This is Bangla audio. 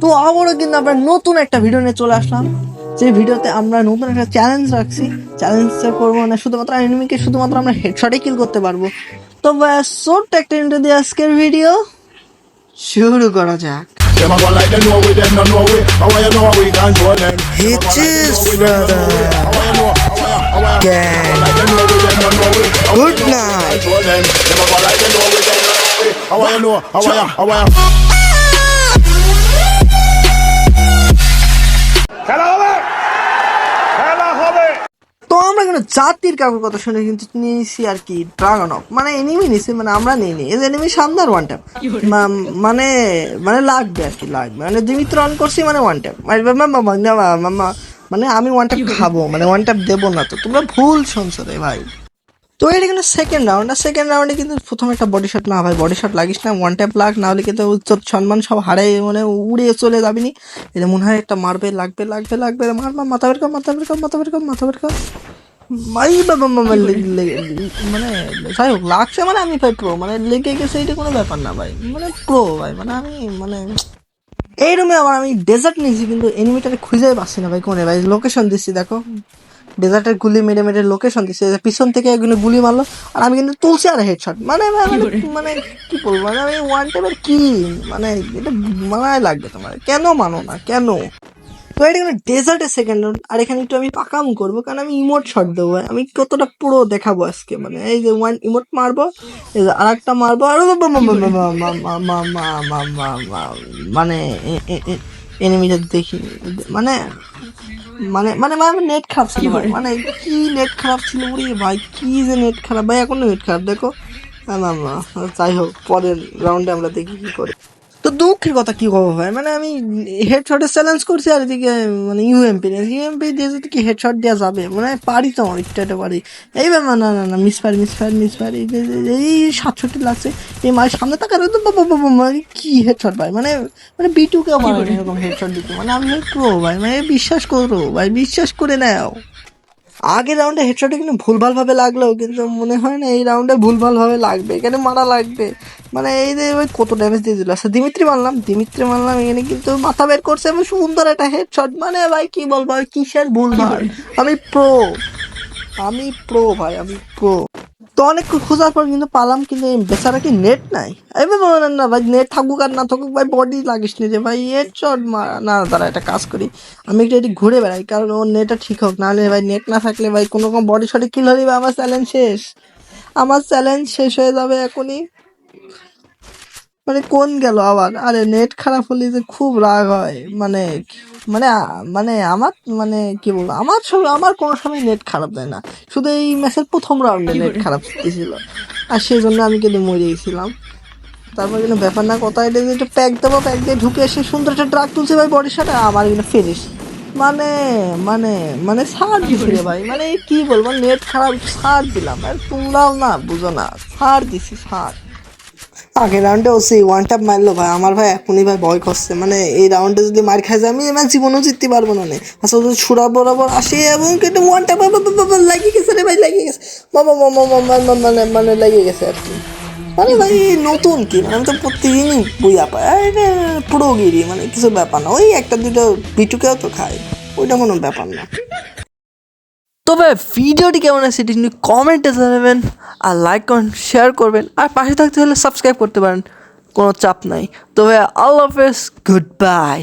তো আবারও কিন্তু আমরা নতুন একটা ভিডিও নিয়ে চলে আসলাম। যে ভিডিওতে আমরা নতুন একটা চ্যালেঞ্জ রাখছি। চ্যালেঞ্জটা করব না শুধুমাত্র এনিমিকে শুধুমাত্র আমরা হেডশটে কিল করতে পারব। তো ছোট্ট একটা ইন্টার দিয়ে আজকের ভিডিও শুরু করা যাক। জাতির কাকুর কথা শুনে কিন্তু নিয়েছি আর কি ড্রাগন অফ মানে এনিমি নিছি মানে আমরা নেই নি এনিমি সামনে আর ওয়ান ট্যাপ মানে মানে লাগবে আর কি, লাগবে। মানে দিমিত্র অন করছি মানে ওয়ান ট্যাপ মানে আমি ওয়ান ট্যাপ খাব মানে ওয়ান ট্যাপ দেবো না তো। তোমরা ভুল শুনছো রে ভাই। তো এটা কিন্তু সেকেন্ড রাউন্ড আর সেকেন্ড রাউন্ডে কিন্তু প্রথম একটা বডি শট না ভাই বডি শট লাগিস না ওয়ান ট্যাপ লাগ না হলে কিন্তু তোর সম্মান সব হারাই মানে উড়ে চলে যাবি নি এটা মনে হয় একটা মারবে, লাগবে লাগবে লাগবে মার মার মাথা বের কর, মাথা বের কর, মাথা বের কর, মাথা বের কর। মানে যাই হোক লাগছে মানে আমি ভাই প্রো মানে লেগে গেছে এটা কোনো ব্যাপার না ভাই মানে প্রো ভাই মানে আমি মানে এই রুমে আবার আমি ডেজার্ট নিয়েছি কিন্তু এনিমিটারে খুঁজে পাচ্ছি না ভাই কোনে ভাই লোকেশন দিচ্ছি দেখো। ডেজার্টের গুলি মেরে মেরে লোকেশন দিচ্ছে পিছন থেকে একজন গুলি মারলো আর আমি কিন্তু তুলছি আর হেডশট মানে মানে মানে কি বলব মানে আমি ওয়ান টাইপের কি মানে এটা মানায় লাগবে তোমার কেন মানো না কেন? তো এটা এখানে ডেজার্টে সেকেন্ড রাউন্ড আর এখানে একটু আমি পাকাম করব কারণ আমি ইমোট শট দেবো আমি কতটা পুরো দেখাবো আজকে মানে এই যে ওয়ান ইমোট মারবো আর একটা মারবো আর মানে এনিমিটা দেখি মানে মানে মানে মানে নেট খারাপ ছিল মানে কি নেট খারাপ ছিল ওরে ভাই কি যে নেট খারাপ ভাই এখনও নেট খারাপ দেখো না না যাই হোক পরের রাউন্ডে আমরা দেখি কি করি দুঃখের কথা কি করব ভাই? মানে আমি হেডশটের চ্যালেঞ্জ করছি আর এদিকে মানে ইউএমপি ইউএমপি দিয়ে যদি কি হেডশট দেওয়া যাবে? মানে পারি তো আমার একটু একটা পারি। এই ব্যাপার না না না মিস পারি মিস পারি মিস পারি। এই সাতষট্টি লাগছে। এই মায়ের সামনে থাকার তো বাবা বাবা মানে কি হেডশট ভাই? মানে মানে বিটুকে আমার এরকম হেডশট দিতে। মানে আমি প্রো ভাই মানে বিশ্বাস করো ভাই বিশ্বাস করে নাও। আগের রাউন্ডে হেডশটে কিন্তু ভুলভালভাবে লাগলেও কিন্তু মনে হয় না এই রাউন্ডে ভুলভালভাবে লাগবে, এখানে মারা লাগবে। মানে এই যে ওই কত ড্যামেজ দিয়ে দিল আচ্ছা দিমিত্রি মারলাম দিমিত্রি মারলাম, এখানে কিন্তু মাথা বের করছে এবং সুন্দর একটা হেডশট মানে ভাই, কি বলব কিসের ভুল, ভাই? আমি প্রো আমি প্রো ভাই, আমি প্রো তো অনেক খোঁজার পর কিন্তু পালাম, কিন্তু বেচারা কি নেট নাই? এবার বলেন না ভাই নেট থাকুক আর না থাকুক ভাই বডি লাগিস নি যে ভাই এর চট না দাঁড়া, একটা কাজ করি। আমি একটু এটি ঘুরে বেড়াই, কারণ ওর নেটটা ঠিক হোক, নাহলে ভাই নেট না থাকলে ভাই কোনো রকম বডি শটে কিল হলে আমার চ্যালেঞ্জ শেষ। আমার চ্যালেঞ্জ শেষ হয়ে যাবে এখনই। মানে কোন গেল আবার? আরে নেট খারাপ হলে যে খুব রাগ হয়। মানে মানে মানে আমার মানে কি বলব? আমার সময় আমার কোনো সময় নেট খারাপ দেয় না। শুধু এই ম্যাচের প্রথম রাউন্ডে নেট খারাপ দিয়েছিল আর সেই জন্য আমি কিন্তু মরে গেছিলাম। তারপর কিন্তু ব্যাপার না কথা এটা যে একটু প্যাক দেবো প্যাক দিয়ে ঢুকে এসে সুন্দর একটা ড্রাগ তুলছে ভাই বডির সাথে আমার কিন্তু ফিনিশ মানে মানে মানে ছাড় দিছি রে ভাই। মানে কি বলব? নেট খারাপ ছাড় দিলাম। আর তোমরাও না বুঝো না ছাড় দিছি ছাড়। আগের রাউন্ডে সেই ওয়ান ট্যাপ মারলো ভাই। আমার ভাই এখনই ভাই ভয় করছে। মানে এই রাউন্ডে যদি মার খাই যায়, আমি এবার জীবনেও জিততে পারব না নে। আসলে যদি ছুড়া বরাবর আসে এবং কিন্তু ওয়ান ট্যাপ লাগিয়ে গেছে রে ভাই, লাগিয়ে গেছে। মামা মামা মামা মানে মানে লেগে গেছে আর কি। মানে ভাই নতুন কি? মানে আমি তো প্রত্যেকদিনই বইয়া পাই আর এটা পুরোগিরি মানে কিছু ব্যাপার না। ওই একটা দুটো বিটুকেও তো খাই ওইটা কোনো ব্যাপার না। তবে ভিডিওটি কেমন আছে সেটি কিন্তু কমেন্টে জানাবেন আর লাইক করেন শেয়ার করবেন। আর পাশে থাকতে হলে সাবস্ক্রাইব করতে পারেন। কোনো চাপ নাই। তবে আল্লাহ হাফেজ গুড বাই